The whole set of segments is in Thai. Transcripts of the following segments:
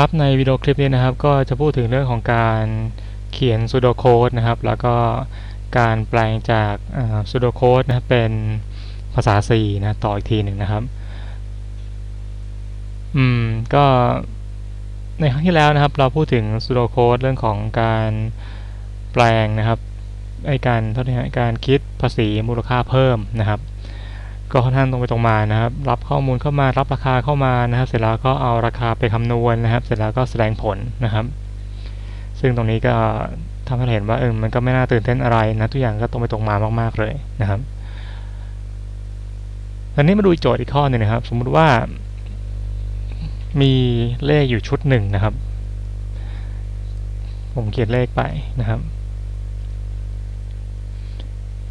ครับในวิดีโอคลิปนี้นะครับก็จะพูดถึงเรื่องของการเขียน pseudocode นะครับ แล้วก็การแปลงจากอ่า pseudocode นะเป็นภาษา C นะต่ออีกทีหนึ่งนะครับ อืมก็ในครั้งที่แล้วนะครับ เราพูดถึง pseudocode เรื่องของการแปลงนะครับไอการเท่านี้ฮะการคิดภาษีมูลค่าเพิ่มนะครับ ก็ค่อนข้างตรงไปตรงมานะครับ รับข้อมูลเข้ามารับราคาเข้ามานะครับ เสร็จแล้วก็เอาราคาไปคำนวณนะครับ เสร็จแล้วก็แสดงผลนะครับ ซึ่งตรงนี้ก็ทำให้เห็นว่าเออมันก็ไม่น่าตื่นเต้นอะไรนะทุกอย่างก็ตรงไปตรงมามาก ๆเลยนะครับตอนนี้มาดูอีกโจทย์อีกข้อหนึ่งนะครับ สมมุติว่ามีเลขอยู่ชุดหนึ่งนะครับ ผมเขียนเลขไปนะครับ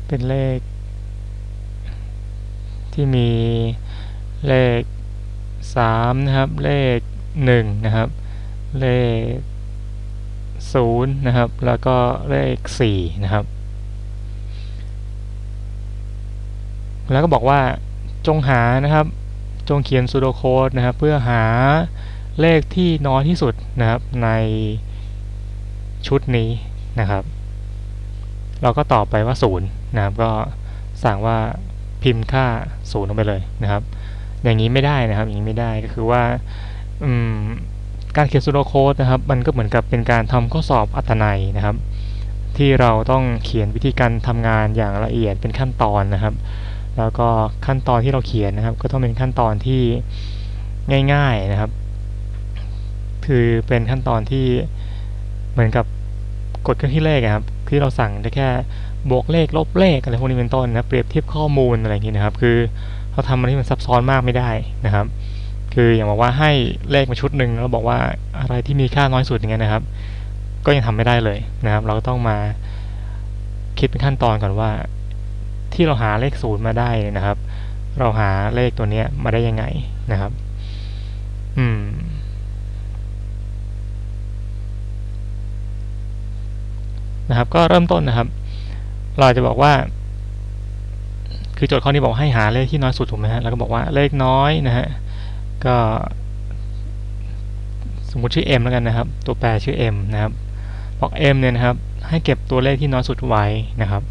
เป็นเลข ที่มีเลขสามนะครับ เลขหนึ่งนะครับ เลขศูนย์นะครับ แล้วก็เลขสี่นะครับ แล้วก็บอกว่าจงหานะครับ จงเขียน pseudocode นะครับ เพื่อหาเลขที่น้อยที่สุดนะครับในชุดนี้นะครับ เราก็ตอบไปว่า 0 นะครับ ก็สั่งว่า พิมพ์ค่า0ลงไปเลยนะครับ อย่างนี้ไม่ได้นะครับ อย่างนี้ไม่ได้ก็คือว่าการเขียน pseudocode นะครับ มันก็เหมือนกับเป็นการทำข้อสอบอัตนัยนะครับ ที่เราต้องเขียนวิธีการทำงานอย่างละเอียดเป็นขั้นตอนนะครับ แล้วก็ขั้นตอนที่เราเขียนนะครับ ก็ต้องเป็นขั้นตอนที่ง่าย ๆนะครับ คือเป็นขั้นตอนที่เหมือนกับกดเครื่องคิดเลขครับ ที่เราสั่งได้แค่ บวกเลขลบเลขอะไรพวกนี้เป็นต้นนะเปรียบเทียบข้อมูลอะไรอย่างนี้นะครับ คือเราทำมันที่มันซับซ้อนมากไม่ได้นะครับ คืออย่างบอกว่าให้เลขมาชุดหนึ่งแล้วบอกว่าอะไรที่มีค่าน้อยสุดอย่างเงี้ยนะครับ ก็ยังทำไม่ได้เลยนะครับ เราก็ต้องมาคิดเป็นขั้นตอนก่อนว่า ที่เราหาเลขศูนย์มาได้นะครับ เราหาเลขตัวเนี้ยมาได้ยังไงนะครับ อืมนะครับก็เริ่มต้นนะครับ เราจะบอกว่า คือโจทย์ข้อนี้บอกให้หาเลขที่น้อยสุดถูกไหมฮะ แล้วก็บอกว่าเลขน้อยนะฮะ ก็ สมมติชื่อ m แล้วกันนะครับ ตัวแปรชื่อ m นะครับ บอก m เนี่ยนะครับ ให้เก็บตัวเลขที่น้อยสุดไว้นะครับ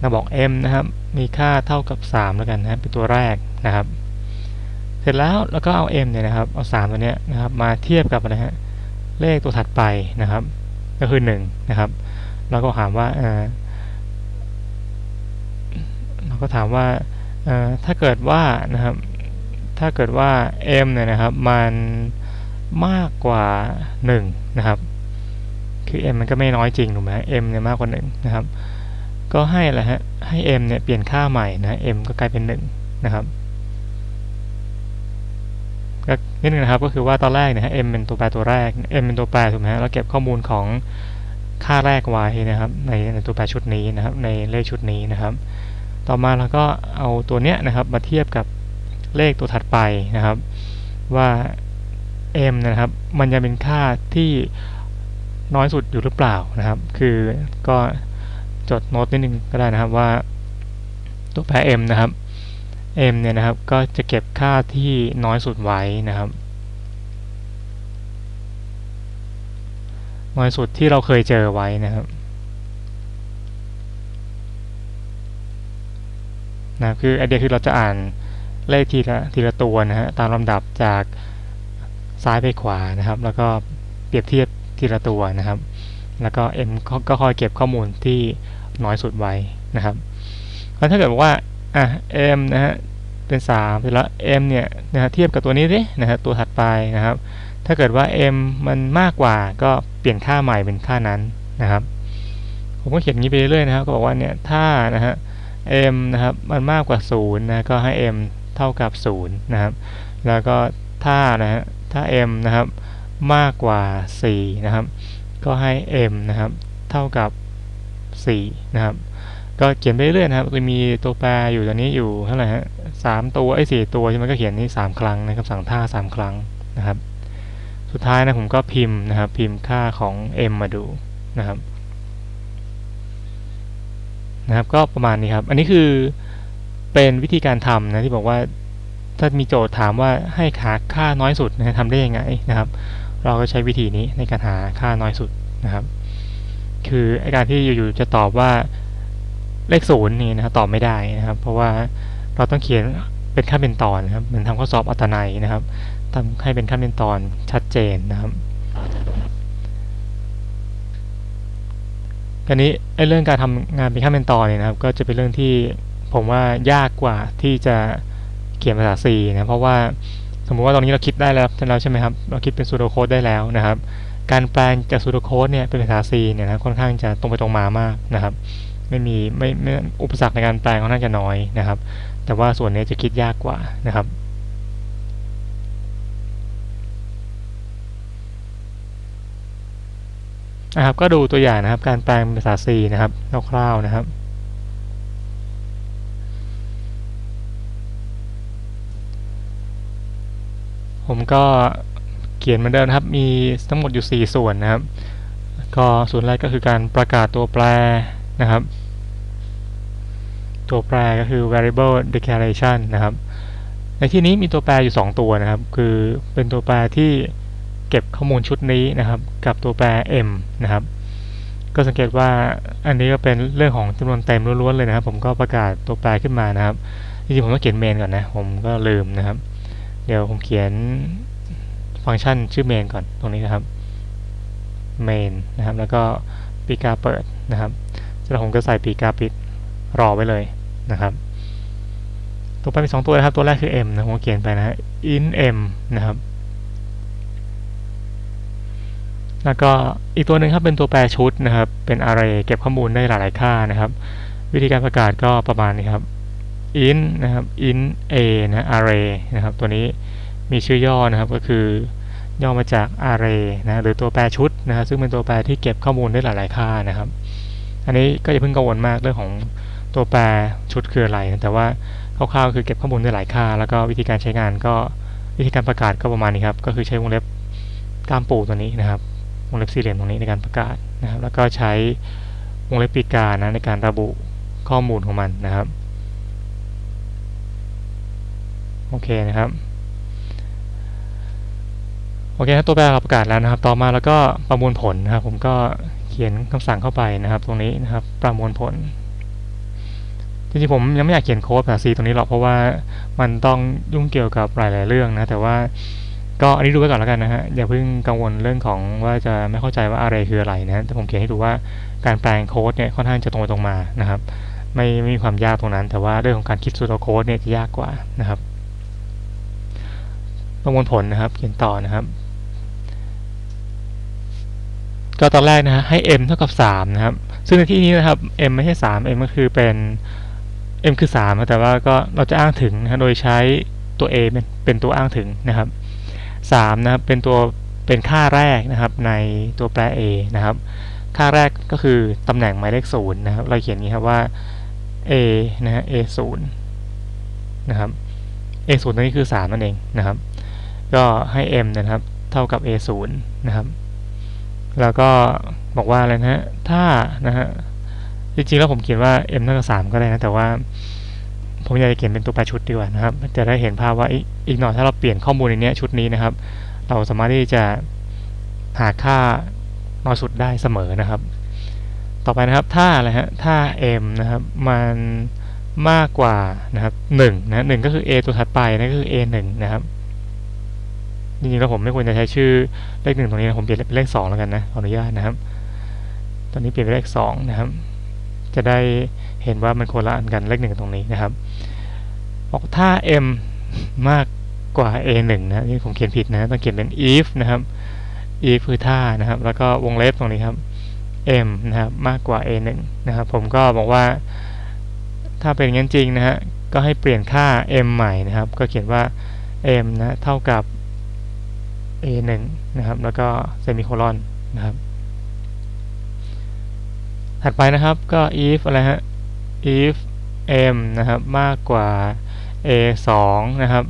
เราบอก m นะครับ มีค่าเท่ากับ 3 แล้วกันนะเป็นตัวแรกนะครับ เสร็จแล้วแล้วก็เอา m เนี่ยนะครับ เอา 3 ตัวเนี้ยนะครับ มาเทียบกับอะไรฮะ เลขตัวถัดไปนะครับ ก็คือ 1 นะครับเราก็ถามว่าเอ่อ เราก็ถามว่าถ้าเกิดว่านะครับ ถ้าเกิดว่า m เนี่ยนะครับ มันมากกว่า 1 นะครับ คือ m มันก็ไม่น้อยจริงถูกไหม m เนี่ยมากกว่า 1 นะครับ ก็ให้อะไรฮะ ให้ m เนี่ยเปลี่ยนค่าใหม่นะ m ก็กลายเป็น 1 นะครับก็นิดนึงนะครับ ก็คือว่าตอนแรกเนี่ยฮะ m เป็นตัวแปรตัวแรก m เป็นตัวแปรถูกไหมฮะเราเก็บข้อมูลของค่าแรกไว้นะครับ ในในตัวแปรชุดนี้นะครับ ในเลขชุดนี้นะครับ ต่อมาเราก็เอาตัวเนี้ยนะครับมาเทียบกับเลขตัวถัดไปนะครับ ว่า m นะครับ มันจะเป็นค่าที่น้อยสุดอยู่หรือเปล่านะครับ คือก็จดโน้ตนิดนึงก็ได้นะครับว่าตัวแปร m นะครับ m เนี่ยนะครับก็จะเก็บค่าที่น้อยสุดไว้นะครับ น้อยสุดที่เราเคยเจอไว้นะครับ นะคือไอเดียคือเราจะอ่านเลขทีละทีละตัวนะฮะตามลำดับจากซ้ายไปขวานะครับ แล้วก็เปรียบเทียบทีละตัวนะครับ แล้วก็ m ก็ก็คอยเก็บข้อมูลที่น้อยสุดไว้นะครับแล้วถ้าเกิดบอกว่าอะ m นะฮะเป็น3เสร็จแล้ว m เนี่ยนะฮะเทียบกับตัวนี้ดินะฮะตัวถัดไปนะครับ ถ้าเกิดว่า m มันมากกว่าก็เปลี่ยนค่าใหม่เป็นค่านั้นนะครับ ผมก็เขียนงี้ไปเรื่อยๆนะครับ ก็บอกว่าเนี่ยถ้านะฮะ m นะครับมันมากกว่า0นะก็ให้ m เท่ากับ0นะครับแล้วก็ถ้านะฮะถ้า m นะครับมากกว่า4นะครับก็ให้ m นะครับเท่ากับ4นะครับก็เขียนไปเรื่อยๆนะครับจะมีตัวแปรอยู่ตอนนี้อยู่เท่าไหร่ฮะสามตัวไอ้สี่ตัวใช่ไหมก็เขียนนี่สามครั้งนะครับสั่งท่าสามครั้งนะครับ สุดท้ายนะผมก็พิมพ์นะครับ พิมพ์ค่าของ m มาดูนะครับ นะครับ ก็ประมาณนี้ครับ อันนี้คือเป็นวิธีการทำนะที่บอกว่าถ้ามีโจทย์ถามว่าให้หาค่าน้อยสุดนะทำได้ยังไงนะครับ เราก็ใช้วิธีนี้ในการหาค่าน้อยสุดนะครับ คือไอการที่อยู่ๆจะตอบว่าเลขศูนย์นี่นะครับตอบไม่ได้นะครับ เพราะว่าเราต้องเขียนเป็นขั้นเป็นตอนนะครับเหมือนทำข้อสอบอัตนัยนะครับทำให้เป็นขั้นเป็นตอนชัดเจนนะครับ การนี้ไอ้เรื่องการทำงานเป็นขั้นเป็นตอนเนี่ยนะครับ ก็จะเป็นเรื่องที่ผมว่ายากกว่าที่จะเขียนภาษา C นะเพราะว่าสมมุติว่าตอนนี้เราคิดได้แล้วแล้วใช่ไหมครับเราคิดเป็นซูโดโคดได้แล้วนะครับ การแปลงจากซูโดโคดเนี่ยเป็นภาษา C เนี่ยนะค่อนข้างจะตรงไปตรงมามากนะครับ ไม่มีไม่ไม่อุปสรรคในการแปลงค่อนข้างจะน้อยนะครับ แต่ว่าส่วนนี้จะคิดยากกว่านะครับ นะครับ ก็ดูตัวอย่างนะครับ การแปลงภาษา C นะครับคร่าวๆนะครับ ผมก็เขียนเหมือนเดิมนะครับ มีทั้งหมดอยู่ 4 ส่วนนะครับ ก็ส่วนแรกก็คือการประกาศตัวแปรนะครับ ตัวแปรก็คือ variable declaration นะครับ ในที่นี้มีตัวแปรอยู่ 2 ตัวนะครับ คือเป็นตัวแปรที่ ก็บข้อมูลชุดนี้นะครับ กับตัวแปร m นะครับ ก็สังเกตว่าอันนี้ก็เป็นเรื่องของจำนวนเต็มล้วนๆเลยนะครับ ผมก็ประกาศตัวแปรขึ้นมานะครับจริงๆผมต้องเขียนเมนก่อนนะ ผมก็ลืมนะครับ เดี๋ยวผมเขียนฟังก์ชันชื่อเมนก่อนตรงนี้นะครับ main นะครับ แล้วก็ปีกาเปิดนะครับแล้วผมก็ใส่ปีกาปิดรอไว้เลยนะครับ ตัวไปรมีสองตัวนะครับ ตัวแรกคือ m นะผมเขียนไปนะฮะ int m นะครับ แล้วก็อีกตัวหนึ่งครับเป็นตัวแปรชุดนะครับ เป็น array เก็บข้อมูลได้หลาย ๆ ค่านะครับ วิธีการประกาศก็ประมาณนี้ครับ int นะครับ int a นะ array นะครับ ตัวนี้มีชื่อย่อนะครับก็คือย่อมาจาก array นะหรือตัวแปรชุดนะครับซึ่งเป็นตัวแปรที่เก็บข้อมูลได้หลาย ๆ ค่านะครับ อันนี้ก็อย่าเพิ่งกังวลมากเรื่องของตัวแปรชุดคืออะไรนะแต่ว่าคร่าวๆคือเก็บข้อมูลได้หลายค่า แล้วก็วิธีการใช้งานก็วิธีการประกาศก็ประมาณนี้ครับ ก็คือใช้วงเล็บกล้ามปูตัวนี้นะครับ วงเล็บสี่เหลี่ยมตรงนี้ในการประกาศนะครับ แล้วก็ใช้วงเล็บปีกานะในการระบุข้อมูลของมันนะครับโอเคนะครับโอเคตัวแปรเราประกาศแล้วนะครับ ต่อมาแล้วก็ประมวลผลนะครับ ผมก็เขียนคำสั่งเข้าไปนะครับ ตรงนี้นะครับ ประมวลผลจริงๆผมยังไม่อยากเขียนโค้ดภาษา C ตรงนี้หรอกเพราะว่ามันต้องยุ่งเกี่ยวกับหลาย ๆ เรื่องนะแต่ว่า ก็อันนี้ดูไว้ก่อนแล้วกันนะฮะ อย่าเพิ่งกังวลเรื่องของว่าจะไม่เข้าใจว่าอะไรคืออะไรนะ แต่ผมเขียนให้ดูว่าการแปลงโค้ดเนี่ยค่อนข้างจะตรงไปตรงมานะครับ ไม่ไม่มีความยากตรงนั้น แต่ว่าเรื่องของการคิดสูตรโค้ดเนี่ยจะยากกว่านะครับ ประมวลผลนะครับ เขียนต่อนะครับ ก็ตอนแรกนะฮะให้ m เท่ากับ 3 นะครับ ซึ่งในที่นี้นะครับ m ไม่ใช่ 3 m ก็คือเป็น m คือ3นะแต่ว่าก็เราจะอ้างถึงนะฮะโดยใช้ตัว a เป็นเป็นตัวอ้างถึงนะครับ 3นะครับเป็นตัวเป็นค่าแรกนะครับในตัวแปร a นะครับค่าแรกก็คือตำแหน่งหมายเลข0นะครับเราเขียนอย่างนี้ครับว่า a นะฮะ a 0นะครับ a 0ตัวนี้คือ 3 นั่นเองนะครับ ก็ให้ m นะครับเท่ากับ a 0นะครับแล้วก็บอกว่าอะไรนะฮะถ้านะฮะจริงๆแล้วผมเขียนว่า m เท่ากับ3ก็ได้นะแต่ว่า ผมอยากจะเขียนเป็นตัวแปรชุดดีกว่านะครับ จะได้เห็นภาพว่าอีกหน่อยถ้าเราเปลี่ยนข้อมูลในนี้ชุดนี้นะครับ เราสามารถที่จะหาค่าน้อยสุดได้เสมอนะครับ ต่อไปนะครับถ้าอะไรฮะถ้า m นะครับมันมากกว่านะครับ1นะหก็คือ a ตัวถัดไปนั่นก็คือ a 1นะครับจริงๆแล้วผมไม่ควรจะใช้ชื่อเลขหนึ่งตรงนี้นะผมเปลี่ยนเป็นเลขสองแล้วกันนะขออนุญาตนะครับ ตอนนี้เปลี่ยนเป็นเลขสองนะครับ จะได้เห็นว่ามันคนละอันกันเลขหนึ่งตรงนี้นะครับบอกถ้า m มากกว่า a 1นะนี่ผมเขียนผิดนะต้องเขียนเป็น if นะครับ if คือถ้านะครับ แล้วก็วงเล็บตรงนี้ครับ m นะครับมากกว่า a 1นะครับ ผมก็บอกว่า ถ้าเป็นงั้นจริงนะฮะก็ให้เปลี่ยนค่า m ใหม่นะครับ ก็เขียนว่า m นะเท่ากับ a 1นะครับ แล้วก็เซมิโคลอนนะครับ ถัดไปนะครับก็ if อะไรฮะ if m นะครับมากกว่า a 2นะครับ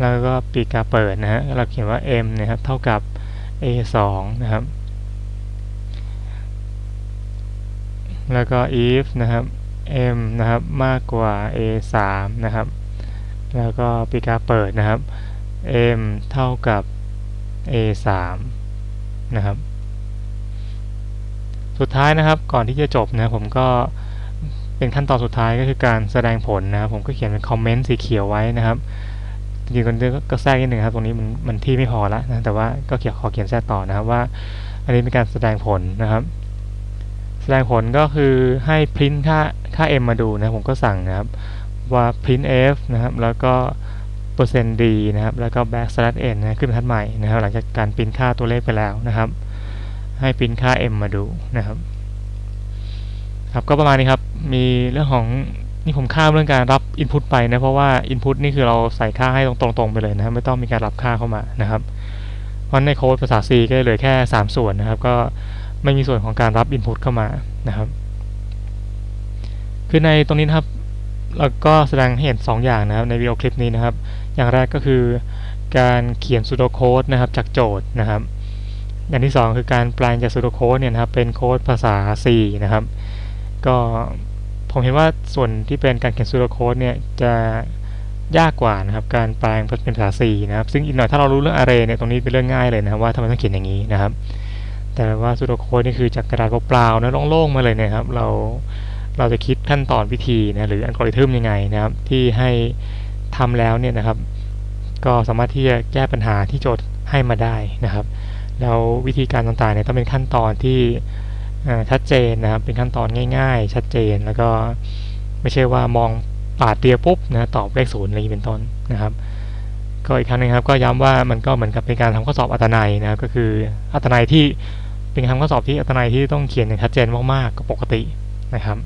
แล้วก็ปีกาเปิดนะฮะเราเขียนว่า m นะครับเท่ากับ a 2นะครับ แล้วก็ if นะครับ m นะครับมากกว่า a 3นะครับ แล้วก็ปีกาเปิดนะครับ m เท่ากับ a 3นะครับ สุดท้ายนะครับก่อนที่จะจบนะผมก็เป็นขั้นตอนสุดท้ายก็คือการแสดงผลนะครับผมก็เขียนเป็นคอมเมนต์สีเขียวไว้นะครับจริงๆก็แทรกนิดหนึ่งครับ ตรงนี้มันมันที่ไม่พอละนะแต่ว่าก็เขียนขอเขียนแทรกต่อนะครับว่า อันนี้เป็นการแสดงผลนะครับ แสดงผลก็คือให้พิมพ์ค่าค่า m มาดูนะผมก็สั่งนะครับว่า print f นะครับแล้วก็เปอร์เซ็นต์ d นะครับแล้วก็ backslash n นะขึ้นบรรทัดใหม่นะครับหลังจากการพิมพ์ค่าตัวเลขไปแล้วนะครับ ให้พิมพ์ค่า m มาดูนะครับ ครับก็ประมาณนี้ครับ มีเรื่องของนี่ผมข้ามเรื่องการรับ input ไปนะ เพราะว่า input นี่คือเราใส่ค่าให้ตรงๆไปเลยนะครับไม่ต้องมีการรับค่าเข้ามานะครับ เพราะในโค้ดภาษา C ก็เหลือแค่ 3 ส่วนนะครับ ก็ไม่มีส่วนของการรับ input เข้ามานะครับ คือในตรงนี้นะครับเราก็แสดงให้เห็น 2 อย่างนะครับในวิดีโอคลิปนี้นะครับ อย่างแรกก็คือการเขียน pseudoCode นะครับจากโจทย์นะครับ อย่างที่ 2 คือการแปลงจาก pseudoCode เนี่ยนะครับเป็นโค้ดภาษา C นะครับ ก็ผมเห็นว่าส่วนที่เป็นการเขียน pseudoCode เนี่ยจะยากกว่านะครับการแปลงเป็นภาษา C นะครับ ซึ่งอีกหน่อยถ้าเรารู้เรื่อง array เนี่ยตรงนี้เป็นเรื่องง่ายเลยนะครับว่าทำไมต้องเขียนอย่างนี้นะครับ แต่ว่า pseudoCode นี่คือจากกระดาษเปล่าๆนะโล่งๆมาเลยนะครับ เราเราจะคิดขั้นตอนวิธีนะหรืออัลกอริทึมยังไงนะครับ ที่ให้ทำแล้วเนี่ยนะครับ ก็สามารถที่จะแก้ปัญหาที่โจทย์ให้มาได้นะครับ แล้ววิธีการต่างๆเนี่ยต้องเป็นขั้นตอนที่ชัดเจนนะครับ เป็นขั้นตอนง่าย ๆ ชัดเจนแล้วก็ไม่ใช่ว่ามองปาดเดียวปุ๊บนะตอบเลขศูนย์อะไรอย่างนี้เป็นต้นนะครับ ก็อีกครั้งหนึงครับก็ย้ำว่ามันก็เหมือนกับเป็นการทำข้อสอบอัตนัยนะครับก็คืออัตนัยที่เป็นคำข้อสอบที่อัตนัยที่ต้องเขียนอย่างชัดเจนมากๆก็ปกตินะครับ